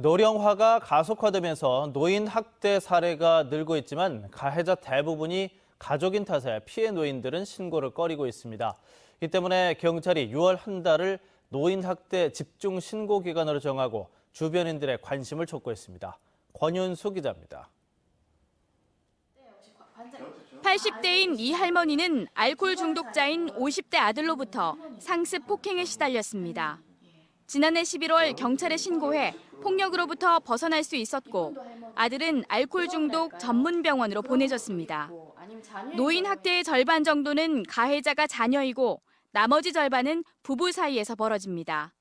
노령화가 가속화되면서 노인 학대 사례가 늘고 있지만 가해자 대부분이 가족인 탓에 피해 노인들은 신고를 꺼리고 있습니다. 이 때문에 경찰이 6월 한 달을 노인 학대 집중 신고 기간으로 정하고 주변인들의 관심을 촉구했습니다. 권윤수 기자입니다. 80대인 이 할머니는 알코올 중독자인 50대 아들로부터 상습 폭행에 시달렸습니다. 지난해 11월 경찰에 신고해 폭력으로부터 벗어날 수 있었고 아들은 알코올 중독 전문 병원으로 보내졌습니다. 노인 학대의 절반 정도는 가해자가 자녀이고 나머지 절반은 부부 사이에서 벌어집니다.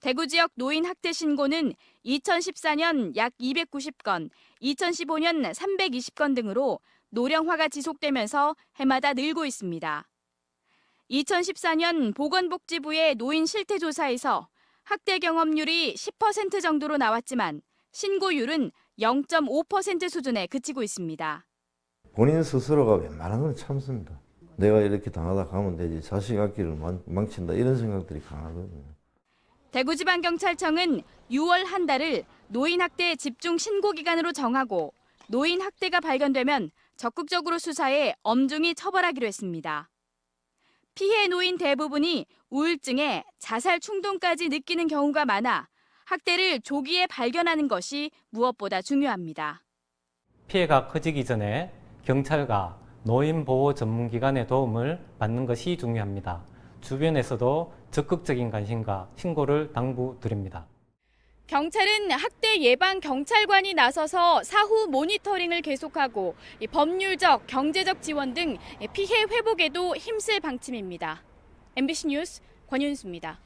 대구 지역 노인 학대 신고는 2014년 약 290건, 2015년 320건 등으로 노령화가 지속되면서 해마다 늘고 있습니다. 2014년 보건복지부의 노인 실태조사에서 학대 경험률이 10% 정도로 나왔지만 신고율은 0.5% 수준에 그치고 있습니다. 본인 스스로가 웬만한 건 참습니다. 내가 이렇게 당하다 가면 되지 자식 망- 망친다 이런 생각들이 강하거든요. 대구지방경찰청은 6월 한 달을 노인학대 집중 신고 기간으로 정하고 노인학대가 발견되면 적극적으로 수사해 엄중히 처벌하기로 했습니다. 피해 노인 대부분이 우울증에 자살 충동까지 느끼는 경우가 많아 학대를 조기에 발견하는 것이 무엇보다 중요합니다. 피해가 커지기 전에 경찰과 노인보호 전문기관의 도움을 받는 것이 중요합니다. 주변에서도 적극적인 관심과 신고를 당부드립니다. 경찰은 학대 예방 경찰관이 나서서 사후 모니터링을 계속하고 이 법률적, 경제적 지원 등 피해 회복에도 힘쓸 방침입니다. MBC 뉴스 권윤수입니다.